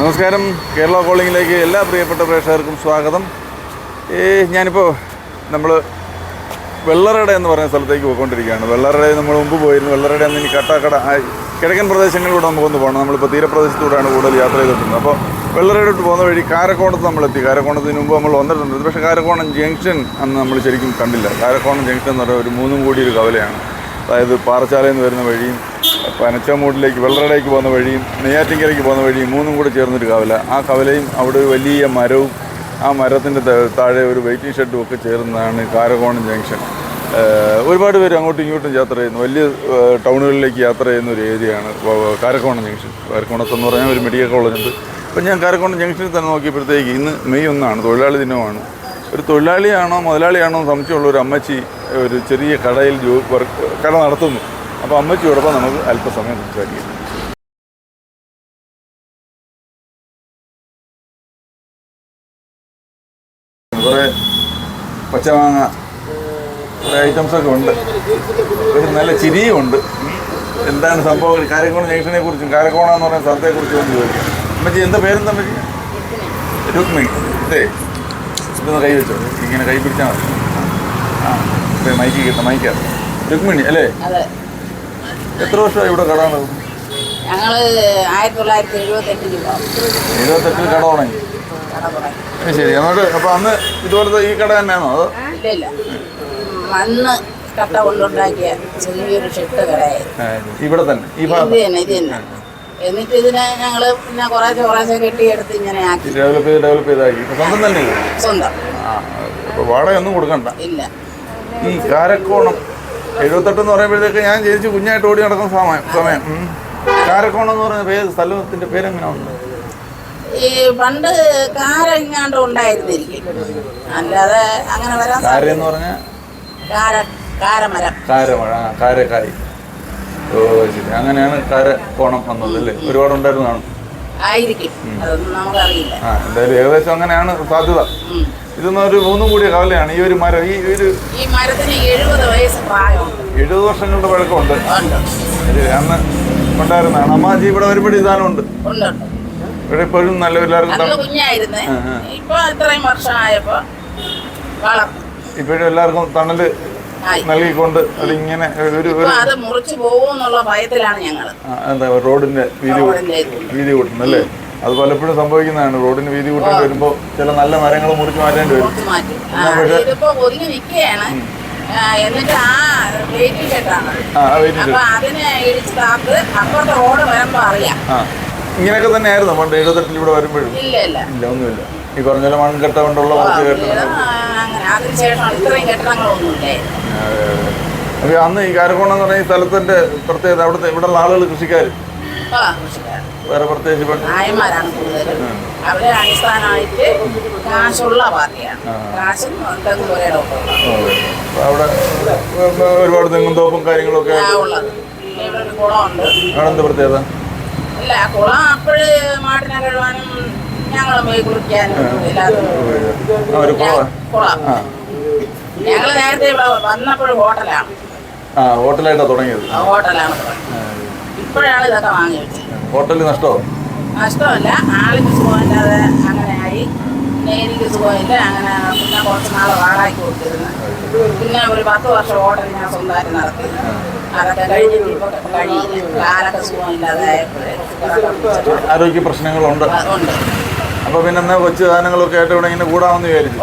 നമസ്കാരം. കേരള കോളിങ്ങിലേക്ക് എല്ലാ പ്രിയപ്പെട്ട പ്രേക്ഷകർക്കും സ്വാഗതം. ഈ ഞാനിപ്പോൾ നമ്മൾ വെള്ളറട എന്ന് പറയുന്ന സ്ഥലത്തേക്ക് പോയിക്കൊണ്ടിരിക്കുകയാണ്. വെള്ളറട നമ്മൾ മുമ്പ് പോയിരുന്നു. വെള്ളറട എന്ന് ഇനി കട്ടാക്കട കിഴക്കൻ പ്രദേശങ്ങളിലൂടെ നമുക്കൊന്ന് പോകണം നമ്മളിപ്പോൾ തീരപ്രദേശത്തൂടെയാണ് കൂടുതൽ യാത്ര ചെയ്തിട്ടുണ്ട് അപ്പോൾ വെള്ളറയിലോട്ട് പോകുന്ന വഴി കാരക്കോണത്ത് നമ്മളെത്തി. കാരക്കോണത്തിന് മുമ്പ് നമ്മൾ വന്നിട്ടുണ്ട് പക്ഷേ കാരക്കോണം ജംഗ്ഷൻ അന്ന് നമ്മൾ ശരിക്കും കണ്ടില്ല. കാരക്കോണം ജംഗ്ഷൻ എന്ന് പറയുന്നത് ഒരു മൂന്നും കൂടി ഒരു കവലയാണ്. അതായത് പാറച്ചാലയിൽ നിന്ന് വരുന്ന വഴിയും പനച്ചമൂട്ടിലേക്ക് വെള്ളറടയ്ക്ക് പോകുന്ന വഴിയും നെയ്യാറ്റിങ്കരയ്ക്ക് പോകുന്ന വഴിയും മൂന്നും കൂടെ ചേർന്നൊരു കവല. ആ കവലയും അവിടെ ഒരു വലിയ മരവും ആ മരത്തിന്റെ താഴെ ഒരു വെയിറ്റിംഗ് ഷെഡും ഒക്കെ ചേർന്നതാണ് കാരകോണം ജംഗ്ഷൻ ഒരുപാട് പേര് അങ്ങോട്ടും ഇങ്ങോട്ടും യാത്ര ചെയ്യുന്നു. വലിയ ടൗണുകളിലേക്ക് യാത്ര ചെയ്യുന്ന ഒരു ഏരിയയാണ് കാരക്കോണം ജംഗ്ഷൻ കാരക്കോണത്ത് എന്ന് പറഞ്ഞാൽ ഒരു മെഡിക്കൽ കോളേജ് ഉണ്ട്. അപ്പം ഞാൻ കാരക്കോണം ജംഗ്ഷനിൽ തന്നെ നോക്കിയപ്പോഴത്തേക്ക് ഇന്ന് മെയ് ഒന്നാണ് തൊഴിലാളി ദിനമാണ്. ഒരു തൊഴിലാളിയാണോ മുതലാളിയാണോ സംശയമുള്ള ഒരു അമ്മച്ചി ഒരു ചെറിയ കടയിൽ ജോ വർക്ക് കട നടത്തുന്നു. അപ്പോൾ അമ്മച്ചിയോടൊപ്പം നമുക്ക് അല്പസമയം സംസാരിക്കാം. കുറേ പച്ചമാങ്ങ കുറേ ഐറ്റംസ് ഒക്കെ ഉണ്ട്. ഒരു നല്ല ചിരിയും ഉണ്ട്. എന്താണ് സംഭവം? കാരക്കോണം ജംഗ്ഷനെ കുറിച്ചും കാരക്കോണ എന്ന് പറയുന്ന സ്ഥലത്തെ കുറിച്ചും ഒന്ന് ചോദിക്കാം. അമ്മച്ചി എന്താ പേരെന്താ അമ്മച്ചി? രുക്മിണി. ഇതേ ഇതൊന്ന് കൈ വെച്ചോ. ഇങ്ങനെ കൈ പിടിച്ചാൽ മതി. ആ മൈക്ക് കിട്ടാം മൈക്കാണ് രുക്മിണി അല്ലേ? അതെ. എത്ര വർഷമായി ഇവിടെ കട നടക്കുന്നത്? ഞങ്ങൾ ആയിരത്തി തൊള്ളായിരത്തി എഴുപത്തെട്ടിൽ കട തുടങ്ങി. ശരി. എന്നിട്ട് അപ്പൊ അന്ന് ഇതുപോലത്തെ ഈ കട തന്നെയാണോ അത്? ഇല്ല ഇല്ല. മണ്ണ് കട്ട കൊണ്ടുണ്ടാക്കിയ ചെറിയൊരു ഷിഫ്റ്റ് കടയായിരുന്നു ഇവിടെ തന്നെ ഈ ഇത് ഭാഗത്ത്. തന്നെ ഇത് തന്നെ. എന്നിട്ട് ഇതിനെ ഞങ്ങൾ പിന്നെ കുറേശ്ശെ കുറേശ്ശെ കെട്ടിയെടുത്ത് ഇങ്ങനെ ആക്കി. ഡെവലപ്പ് ചെയ്ത് ഡെവലപ്പ് ചെയ്താക്കി. സ്വന്തം തന്നെ സ്വന്തം. കൊടുക്കണ്ട. ഇല്ല. ഈ കാരക്കോണം എഴുപത്തെട്ട് എന്ന് പറയുമ്പോഴത്തേക്ക് ഞാൻ ജനിച്ച് കുഞ്ഞായിട്ട് ഓടി നടക്കുന്ന സമയം സമയം. കാരക്കോണം എന്ന് പറയുന്ന പേര് സ്ഥലത്തിന്റെ ഈ പണ്ട് കാര ഇങ്ങാണ്ട് ഉണ്ടായിരുന്നിരിക്കും. അല്ലാതെ അങ്ങനെ വരാൻ കാര എന്ന് പറഞ്ഞാൽ കാര കാരമരം. കാരമഴ ഓ ശരി. അങ്ങനെയാണ് കാരക്കോണം വന്നത് അല്ലേ? ഒരുപാട് ഉണ്ടായിരുന്നതാണ്? ആയിരിക്കും. അതൊന്നും നമുക്കറിയില്ല ആ എന്തായാലും ഏകദേശം അങ്ങനെയാണ് സാധ്യത. ഇതൊന്നും ഒരു മൂന്നും കൂടിയ കാലയാണ്. ഈ ഒരു മരം ഈ ഒരു ഈ മരത്തിന് എഴുപത് വയസ്സ് പ്രായമുണ്ട് എഴുപത് വർഷങ്ങളുടെ പഴക്കമുണ്ട്. ശരി അന്ന് ഉണ്ടായിരുന്നതാണ്. അമ്മാജി ഇവിടെ ഒരുപാട് ഇതാനുണ്ട്. ഇവിടെ ഇപ്പോഴും നല്ല എല്ലാവർക്കും. ഇപ്പൊ ഇത്രയും വർഷമായപ്പോ ഇപ്പോഴും എല്ലാവർക്കും തണൽ നൽകിക്കൊണ്ട് അതിങ്ങനെ ഒരു അത് മുറിച്ചു പോകുമെന്നുള്ള ഭയത്തിലാണ് ഞങ്ങൾ എന്താ റോഡിന്റെ വീതി. വീതി കൂട്ടുന്നു അല്ലേ? അത് പലപ്പോഴും സംഭവിക്കുന്നതാണ്. റോഡിന് വീതി കൂട്ടേണ്ടി വരുമ്പോൾ ചില നല്ല മരങ്ങൾ മുറിച്ച് മാറ്റേണ്ടി വരും. എന്നിട്ട് ആ വെയിറ്റിംഗ് ഷെഡാണ് അപ്പൊ അതിനെ ഇടിച്ച് അപ്പുറത്തെ റോഡ് വരുമ്പോ അറിയാം. ഇങ്ങനെയൊക്കെ തന്നെയായിരുന്നു. പണ്ട് എഴുപത്തെട്ടിൽ ഇവിടെ വരുമ്പോഴും. ഇല്ല ഒന്നുമില്ല. ഈ പറഞ്ഞ പോലെ മൺകെട്ട കൊണ്ടുള്ള കുറച്ച് അപ്പോൾ അന്ന് ഈ കാരക്കോണം എന്ന് പറഞ്ഞ ഈ സ്ഥലത്തിന്റെ പ്രത്യേകത അവിടുത്തെ ഇവിടെയുള്ള ആളുകൾ കൃഷിക്കാർ വേറെ പ്രത്യേകിച്ച് നായന്മാരാണ് കൂടുതലും. അവരെ അടിസ്ഥാനമായിട്ട് കാശുള്ള പാർട്ടിയാണ്. കാശും തെങ്ങ് അപ്പോൾ അവിടെ ഒരുപാട് തെങ്ങും തോപ്പും കാര്യങ്ങളൊക്കെ ഉള്ളത്. ഇവിടെ ഒരു കുളമുണ്ട്. അവിടെ എന്ത് പ്രത്യേകത? അല്ല കുളം അപ്പോഴ് മാട്ടിനെ കഴുകാനും ഞങ്ങൾ പോയി കുളിക്കാനും എല്ലാതും കുളം ഞങ്ങൾ നേരത്തെ വന്നപ്പോഴും ഹോട്ടലാണ്. ആ ഹോട്ടലായിട്ടാണ് തുടങ്ങിയത്. ഹോട്ടലാണ്. തുടങ്ങിയത്. ഇപ്പോഴാണ് ഇതൊക്കെ വാങ്ങി വെച്ചത് ഹോട്ടലിൽ നഷ്ടമോ? നഷ്ടമല്ല. ആളിന് സുഖമില്ലാതെ അങ്ങനെ ആയി പിന്നെ എനിക്ക് സുഖമില്ല. അങ്ങനെ പിന്നെ കുറച്ച് നാൾ വാടകയ്ക്ക് കൊടുത്തിരുന്നു. പിന്നെ ഒരു പത്ത് വർഷം ഹോട്ടൽ ഞാൻ സ്വന്തമായിട്ട് നടത്തി. അതൊക്കെ കഴിഞ്ഞിട്ട് ഇപ്പൊ കഴിയില്ല. ആരൊക്കെ സുഖമില്ലാതെ ആരോഗ്യ പ്രശ്നങ്ങളുണ്ട്. അപ്പൊ പിന്നെ കൊച്ചു സാധനങ്ങളൊക്കെ ആയിട്ട് ഇവിടെ ഇങ്ങനെ കൂടാമെന്ന് വിചാരിച്ചു.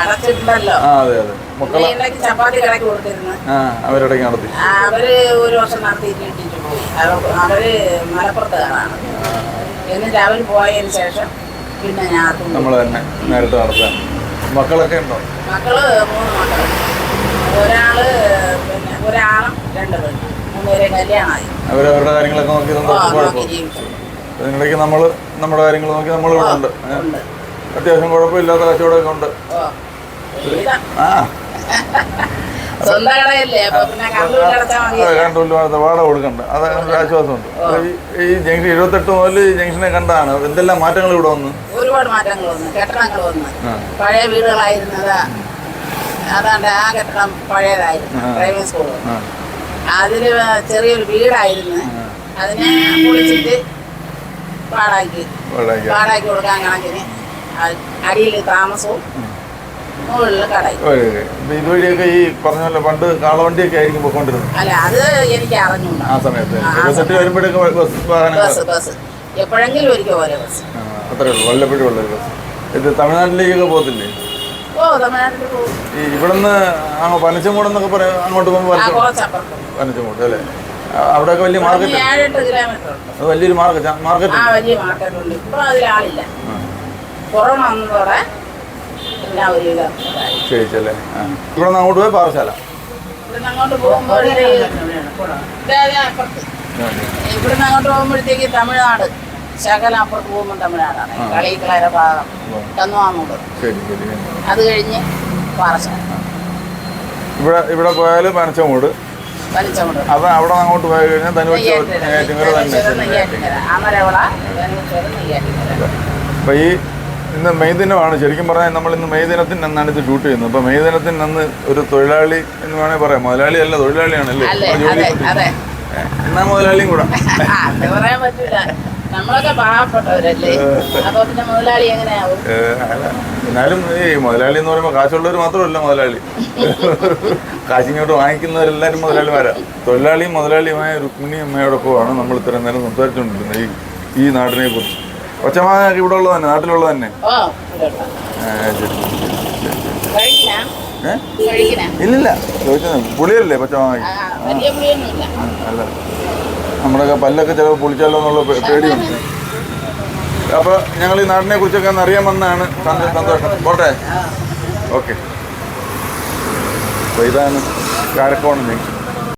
അടച്ചിട്ടുണ്ടല്ലോ. ആ അതെ അതെ. മക്കളെ ചപ്പാത്തി കൊടുത്തിരുന്നു ആ അവരിടയ്ക്ക് നടത്തി അവർ ഒരു വർഷം നടത്തിയിട്ട് ഇട്ടിട്ട് പോയി അവ- അവർ മലപ്പുറത്തുകാരാണ് എന്നിട്ട് അവർ പോയതിന് ശേഷം പിന്നെ ഞാൻ നമ്മൾ തന്നെ നേരത്തെ നടത്താൻ മക്കളൊക്കെ ഉണ്ടോ? മക്കൾ മൂന്ന് മക്കൾ. ഒരാൾ പിന്നെ ഒരാളും രണ്ട് പെണ്ണും. മൂന്നുപേരെ കല്യാണമായി. അവരവരുടെ കാര്യങ്ങളൊക്കെ നോക്കി നമ്മൾ നമ്മൾ നമ്മുടെ കാര്യങ്ങൾ നോക്കി നമ്മൾ ഇവിടെ ഉണ്ട്. ഉണ്ട്. അത്യാവശ്യം കുഴപ്പമില്ലാത്ത കച്ചവടമൊക്കെ ഉണ്ട്. ആ. കണ്ടുള്ള വാടക കൊടുക്കണ്ട. അത് ഒരു ആശ്വാസമുണ്ട് ഈ- ജംഗ്ഷൻ ഇരുപത്തെട്ട് മുതൽ ഈ ജംഗ്ഷനെ കണ്ടാണ്. എന്തെല്ലാം മാറ്റങ്ങൾ ഇവിടെ വന്നു? ഒരുപാട് മാറ്റങ്ങൾ വന്നു കെട്ടിടങ്ങൾ വന്നു. പഴയ വീടുകളായിരുന്നത് അതാണ്ട് ആ കെട്ടിടം പഴയതായിരുന്നു. ഡ്രൈവിംഗ് സ്കൂൾ അതിൽ ചെറിയൊരു വീടായിരുന്നു. അതിനെ പൊളിച്ചിട്ട് പാടാക്കി പാടാക്കി കൊടുക്കാൻ കണക്കിന്. അടിയിൽ താമസവും ഇതുവഴിയൊക്കെ ഈ പറഞ്ഞ പോലെ പണ്ട് കാളവണ്ടിയൊക്കെ ആയിരിക്കും പോയിക്കൊണ്ടിരുന്നത്. അല്ല അത് എനിക്ക് അറിഞ്ഞൂടാ ആ സമയത്ത്. ബസ്സെട്ട് വരുമ്പോഴേക്ക് ബസ് വാഹനം ബസ് ബസ്. എപ്പോഴെങ്കിലും ഒരിക്കൽ ഓരോ ബസ്. അത്രേ ഉള്ളൂ. വല്ലപ്പോഴും ഉള്ളൊരു ബസ്. ഇത് തമിഴ്നാട്ടിലേക്കൊക്കെ പോകത്തില്ലേ? ഓ തമിഴ്നാട്ടിൽ പോകും ഈ ഇവിടുന്ന് അങ്ങ് പനച്ചമൂട് എന്നൊക്കെ പറയാം അങ്ങോട്ട് പോകുമ്പോൾ ആ പനച്ചമൂട് അല്ലേ? അവിടെയൊക്കെ വലിയ മാർക്കറ്റ്. അത് വലിയൊരു മാർക്കറ്റ് മാർക്കറ്റ് വലിയ മാർക്കറ്റ് ഉണ്ട്. ഇപ്പൊ അതിലാളില്ല. കൊറോണ വന്നതോടെ എല്ലാം ഒരു ഇതായി ക്ഷയിച്ചല്ലേ? ആ. ഇവിടെ നിന്ന് അങ്ങോട്ട് പോയി പാറശാല. ഇവിടുന്ന് അങ്ങോട്ട് പോകുമ്പോൾ അപ്പുറത്ത്. ഇവിടുന്ന് അങ്ങോട്ട് പോകുമ്പോഴത്തേക്ക് തമിഴ്നാട്. ശകലം അപ്പുറത്ത് പോകുമ്പോൾ തമിഴ്നാടാണ്. കളിക്കളര ഭാഗം. ശരി അത് കഴിഞ്ഞ് പാറശാല. ഇവിടെ ഇവിടെ പോയാലും പനച്ചമൂട്. വലിച്ചങ്ങോട് അത് അവിടെ അങ്ങോട്ട് പോയി കഴിഞ്ഞാൽ തനുവച്ച നെയ്യാറ്റിൻകര തന്നെ. നെയ്യാറ്റിങ്കര അമരവള നെയ്യാറ്റിങ്കര നെയ്യാറ്റിങ്കര അപ്പോൾ ഈ ഇന്ന് മെയ് ദിനമാണ്. ശരിക്കും പറഞ്ഞാൽ നമ്മൾ ഇന്ന് മെയ് ദിനത്തിന് അന്നാണ് ഇത് ഷൂട്ട് ചെയ്യുന്നത്. അപ്പോൾ മെയ് ദിനത്തിന് അന്ന് ഒരു തൊഴിലാളി എന്ന് വേണമെങ്കിൽ പറയാം. മുതലാളി അല്ല തൊഴിലാളിയാണല്ലേ? ജോലി എന്നാ മുതലാളിയും കൂടെ? അപ്പൊ. എന്നാലും ഈ മുതലാളി എന്ന് പറയുമ്പോൾ കാശുള്ളവർ മാത്രമല്ല മുതലാളി. കാശിങ്ങോട്ട് വാങ്ങിക്കുന്നവരെല്ലാവരും മുതലാളിമാരാ. തൊഴിലാളിയും മുതലാളിയുമായ രുക്മിണി അമ്മയോടൊപ്പമാണ് നമ്മൾ ഇത്രയും നേരം സംസാരിച്ചുകൊണ്ടിരുന്നത്. ഈ ഈ നാടിനെ കുറിച്ച്. ഒച്ചമാങ്ങ ഇവിടെ ഉള്ളത് തന്നെ നാട്ടിലുള്ളത് തന്നെ. ഇല്ലില്ല ചോദിച്ചത് പുളിയല്ലേ പച്ചമാങ്ങ അല്ല. നമ്മുടെയൊക്കെ പല്ലൊക്കെ ചിലപ്പോൾ പൊളിച്ചാലോ എന്നുള്ള പേടിയുണ്ട്. അപ്പോൾ ഞങ്ങൾ ഈ നാടിനെ കുറിച്ചൊക്കെ ഒന്ന് അറിയാൻ വന്നതാണ് സന്തോഷം. പോട്ടെ. ഓക്കെ. അപ്പോൾ ഇതാണ് കാരക്കോണം ജംഗ്ഷൻ